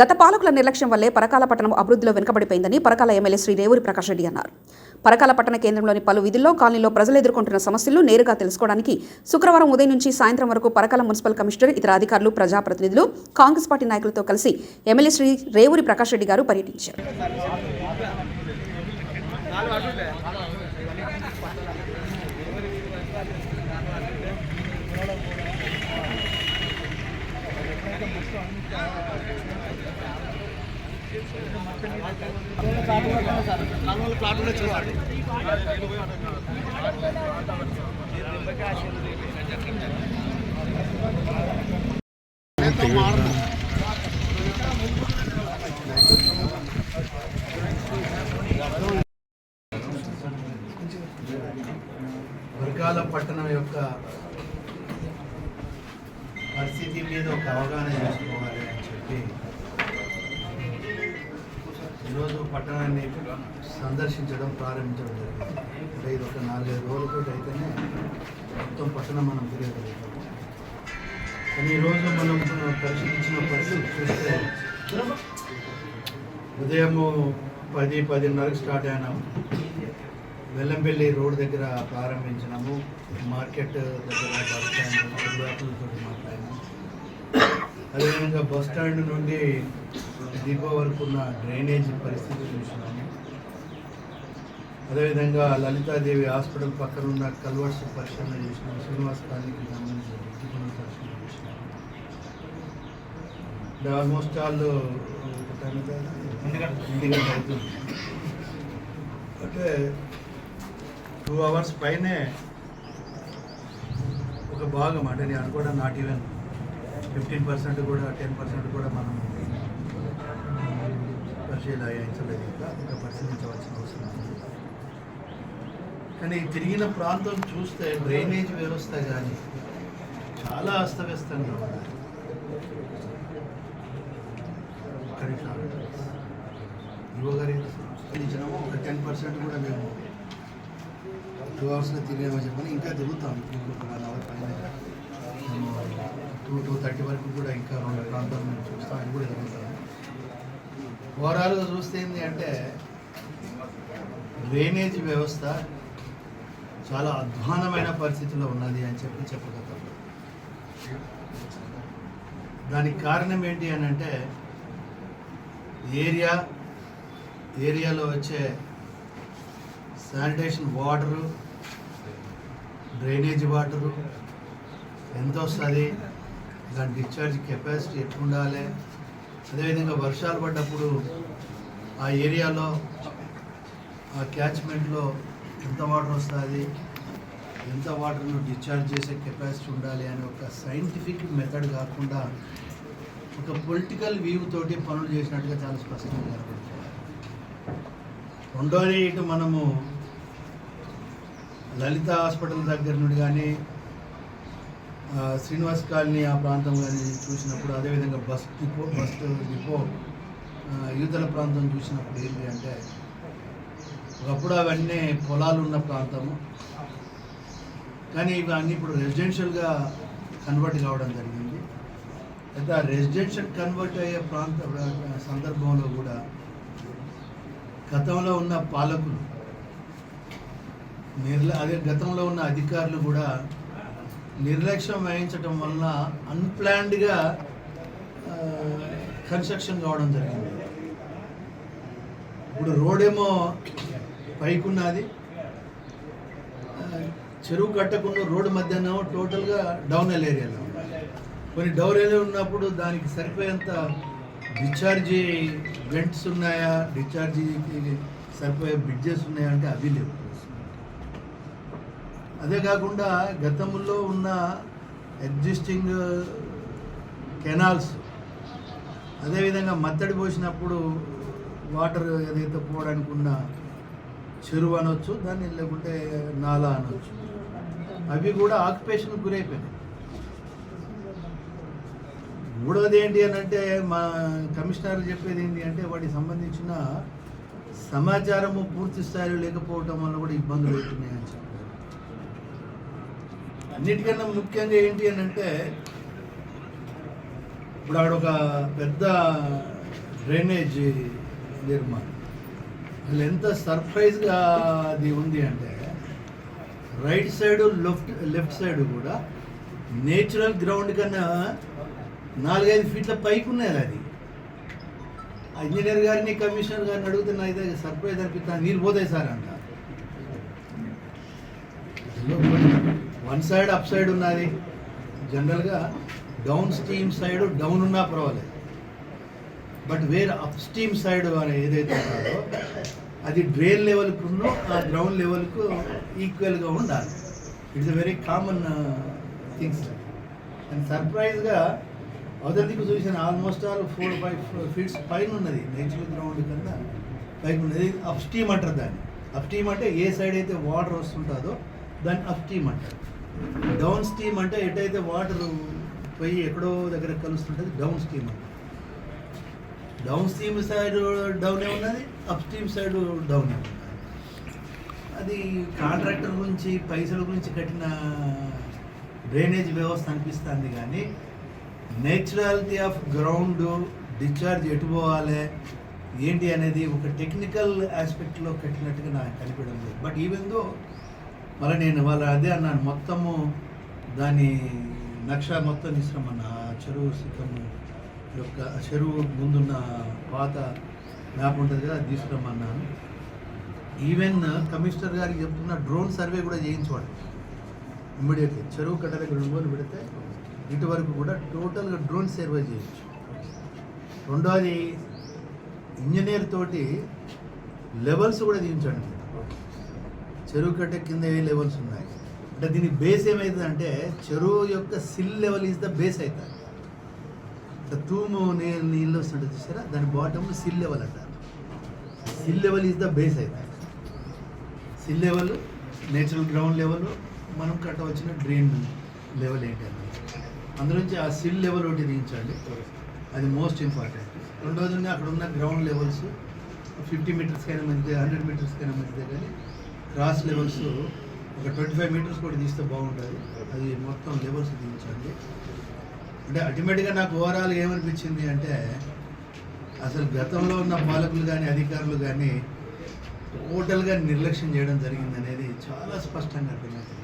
గత పాలకుల నిర్లక్ష్యం వల్లే పరకాల పట్టణం అభివృద్ధిలో వెనుకబడిపోయిందని పరకాల ఎమ్మెల్యే శ్రీ రేవూరి ప్రకాష్ రెడ్డి అన్నారు. పరకాల పట్టణ కేంద్రంలోని పలు విధుల్లో కాలనీలో ప్రజలు ఎదుర్కొంటున్న సమస్యలు నేరుగా తెలుసుకోవడానికి శుక్రవారం ఉదయం నుంచి సాయంత్రం వరకు పరకాల మున్సిపల్ కమిషనర్ ఇతర అధికారులు ప్రజాప్రతినిధులు కాంగ్రెస్ పార్టీ నాయకులతో కలిసి ఎమ్మెల్యే శ్రీ రేవూరి ప్రకాష్ రెడ్డి గారు పర్యటించారు. వర్గాల పట్టణం యొక్క పరిస్థితి మీద ఒక అవగాహన చేసుకోవాలి. పట్టణాన్ని సందర్శించడం ప్రారంభించడం జరిగింది. అంటే ఇది ఒక నాలుగైదు రోజులతో అయితేనే మొత్తం పట్టణం మనం తిరగలుగుతాం కానీ ఈరోజు మనం పరిశీలించిన పరిస్థితి చూస్తే ఉదయము పది పదిన్నరకు స్టార్ట్ అయినాము వెల్లంపల్లి రోడ్ దగ్గర ప్రారంభించినాము. మార్కెట్ దగ్గర బస్ స్టాండ్ మాట్లాడినాము అదేవిధంగా బస్ స్టాండ్ నుండి డిపో వరకు ఉన్న డ్రైనేజ్ పరిస్థితి చూసినాము. అదేవిధంగా లలితాదేవి హాస్పిటల్ పక్కన ఉన్న కల్వర్స్ పరిశీలన చేసినాము. శ్రీనివాస్ కాలనీకి సంబంధించిన వ్యక్తి పనుల పరిశీలన చేసినాము. ఆల్మోస్ట్ ఆల్ అంటే టూ అవర్స్ పైనే ఒక భాగం అంటే నేను అనుకోవడం నాట్ ఈవెన్ ఫిఫ్టీన్ పర్సెంట్ కూడా టెన్ పర్సెంట్ కూడా మనం పరిశీలించలేదు ఇంకా ఇంకా పరిశీలించవలసిన అవసరం ఉంది. కానీ తిరిగిన ప్రాంతం చూస్తే డ్రైనేజ్ వ్యవస్థ కానీ చాలా అస్తవ్యస్తంగా ఉంది. ఒక్క నిమిషం ఆగండి. యువ గారి ఇచ్చినాము ఒక టెన్ పర్సెంట్ కూడా మేము టూ అవర్స్లో తిరిగామని చెప్పని ఇంకా తిరుగుతాం. ఇంకొక వన్ అవర్ పైన. టూ టూ థర్టీ వరకు కూడా ఇంకా రెండు ప్రాంతాలు మేము చూస్తాం అది కూడా తిరుగుతాం ఓవరాల్గా చూస్తే ఏంటి అంటే డ్రైనేజ్ వ్యవస్థ చాలా అధ్వానమైన పరిస్థితిలో ఉన్నది అని చెప్పి చెప్పగలం దానికి కారణం ఏంటి అని అంటే ఏరియా ఏరియాలో వచ్చే శానిటేషన్ వాటరు డ్రైనేజ్ వాటరు ఎంత వస్తుంది దాని డిశ్చార్జ్ కెపాసిటీ ఎట్లా ఉండాలి అదేవిధంగా వర్షాలు పడ్డప్పుడు ఆ ఏరియాలో ఆ క్యాచ్మెంట్లో ఎంత వాటర్ వస్తుంది ఎంత వాటర్ను డిశ్చార్జ్ చేసే కెపాసిటీ ఉండాలి అనే ఒక సైంటిఫిక్ మెథడ్ కాకుండా ఒక పొలిటికల్ వ్యూ తోటి పనులు చేసినట్టుగా చాలా స్పష్టంగా కనపడుతుంది. రెండోది ఇటు మనము లలిత హాస్పిటల్ దగ్గర నుండి కానీ శ్రీనివాస్ కాలనీ ఆ ప్రాంతం కానీ చూసినప్పుడు అదేవిధంగా బస్ డిపో బస్ డిపో యువతల ప్రాంతం చూసినప్పుడు ఏంటి అంటే ఒకప్పుడు అవన్నీ పొలాలు ఉన్న ప్రాంతము. కానీ ఇవన్నీ ఇప్పుడు రెసిడెన్షియల్గా కన్వర్ట్ కావడం జరిగింది. అయితే ఆ రెసిడెన్షియల్ కన్వర్ట్ అయ్యే ప్రాంత సందర్భంలో కూడా గతంలో ఉన్న పాలకులు నిర్ల అదే గతంలో ఉన్న అధికారులు కూడా నిర్లక్ష్యం వహించడం వలన అన్ప్లాన్డ్గా కన్స్ట్రక్షన్ కావడం జరిగింది. ఇప్పుడు రోడ్ ఏమో పైకున్నది చెరువు కట్టకుండా రోడ్డు మధ్యాహ్నం టోటల్గా డౌన్ ఎల్ ఏరియాలో కొన్ని డౌన్ ఏరియా ఉన్నప్పుడు దానికి సరిపోయేంత డిశ్చార్జీ వెంట్స్ ఉన్నాయా? డిశ్చార్జీకి సరిపోయే బ్రిడ్జెస్ ఉన్నాయా అంటే అవి లేవు. అదే కాకుండా గతంలో ఉన్న ఎగ్జిస్టింగ్ కెనాల్స్ అదేవిధంగా మత్తడి పోసినప్పుడు వాటర్ ఏదైతే పోవడానికి ఉన్న చెరువు అనొచ్చు దాన్ని లేకుంటే నాలా అనొచ్చు. అవి కూడా ఆక్యుపేషన్ గురైపోయినాయి. మూడవది ఏంటి అని అంటే మా కమిషనర్ చెప్పేది ఏంటి అంటే వాటికి సంబంధించిన సమాచారము పూర్తి స్థాయిలో లేకపోవటం వల్ల కూడా ఇబ్బందులు అవుతున్నాయని చెప్పారు. అన్నిటికన్నా ముఖ్యంగా ఏంటి అని అంటే ఇప్పుడు ఆవిడ ఒక పెద్ద డ్రైనేజ్ నిర్మాణం. అసలు ఎంత సర్ప్రైజ్గా అది ఉంది అంటే right side left left side కూడా నేచురల్ గ్రౌండ్ కన్నా నాలుగైదు ఫీట్ల పైకి ఉన్నది అది. ఆ ఇంజనీర్ గారిని కమిషనర్ గారిని అడిగితే నా అయితే సర్ప్రైజ్ అనిపిస్తాను నీరు పోతాయి సార్ అంట. వన్ సైడ్ అప్ సైడ్ ఉన్నది. జనరల్గా డౌన్ స్ట్రీమ్ సైడ్ డౌన్ ఉన్నా పర్వాలేదు. బట్ వేరే అప్ స్ట్రీమ్ సైడ్ అని ఏదైతే ఉన్నదో అది డ్రైన్ లెవెల్కు ఆ గ్రౌండ్ లెవెల్కు ఈక్వల్గా ఉండాలి. It's a very common things and సర్ప్రైజ్గా అవతల దిక్కు చూసిన almost all four five feets పైన ఉన్నది. నేచురల్ గ్రౌండ్ కింద పైన ఉన్నది. అప్ స్టీమ్ అంటారు దాన్ని. అప్ స్టీమ్ అంటే ఏ సైడ్ అయితే వాటర్ వస్తుంటుందో దాన్ని అప్ స్టీమ్ అంటారు. డౌన్ స్టీమ్ అంటే ఎటైతే వాటర్ పోయి ఎక్కడో దగ్గర కలుస్తుంటుంది డౌన్ స్టీమ్ అంటారు. డౌన్ స్ట్రీమ్ సైడ్ డౌనే ఉన్నది అప్ స్ట్రీమ్ సైడ్ డౌనే ఉన్నది. అది కాంట్రాక్టర్ గురించి పైసల గురించి కట్టిన డ్రైనేజ్ వ్యవస్థ అనిపిస్తుంది కానీ నేచురాలిటీ ఆఫ్ గ్రౌండ్ డిశ్చార్జ్ ఎటు పోవాలి ఏంటి అనేది ఒక టెక్నికల్ ఆస్పెక్ట్లో కట్టినట్టుగా నాకు కనిపించడం లేదు. బట్ ఈవెన్ దో మళ్ళీ నేను వాళ్ళ అదే అన్నాను మొత్తము దాని నక్ష మొత్తం తీసుకురమ్మన్న చెరువు సిద్ధము యొక్క చెరువు ముందున్న పాత మ్యాప్ ఉంటుంది కదా అది తీసుకురమ్మన్నాను. ఈవెన్ కమిషనర్ గారికి చెప్తున్న డ్రోన్ సర్వే కూడా చేయించుకోండి. ఇమ్మీడియట్లీ చెరువు కట్ట రెండు ఒంగోలు పెడితే ఇటువరకు కూడా టోటల్గా డ్రోన్ సర్వే చేయొచ్చు. రెండోది ఇంజనీర్ తోటి లెవెల్స్ కూడా తీయించండి చెరువు కట్ట కింద ఏ లెవెల్స్ ఉన్నాయి? అంటే దీని బేస్ ఏమవుతుంది అంటే చెరువు యొక్క sill level is the base అవుతుంది. ఇట్లా తూము నేను నీళ్ళు వస్తుంటే చూసారా? దాని బాటమ్ సిల్ లెవెల్ అంటారు. Sill level is the base అవుతుంది sill level natural ground level మనం కట్టవచ్చిన డ్రైన్ లెవెల్ ఏంటి అన్నది అందులోంచి ఆ సిల్ లెవెల్ ఒకటి దించండి అది మోస్ట్ ఇంపార్టెంట్ రెండోది అక్కడ ఉన్న గ్రౌండ్ లెవెల్స్ ఫిఫ్టీ మీటర్స్కైనా మంచిదే హండ్రెడ్ మీటర్స్కైనా మంచిదే కానీ క్రాస్ లెవెల్స్ ఒక ట్వంటీ ఫైవ్ మీటర్స్ కూడా తీస్తే బాగుంటుంది. అది మొత్తం లెవెల్స్ దించండి అంటే అల్టిమేట్గా నాకు ఓవరాల్ ఏమనిపించింది అంటే అసలు గతంలో ఉన్న పాలకులు కానీ అధికారులు కానీ టోటల్గా నిర్లక్ష్యం చేయడం జరిగింది అనేది చాలా స్పష్టంగా అర్థమవుతుంది.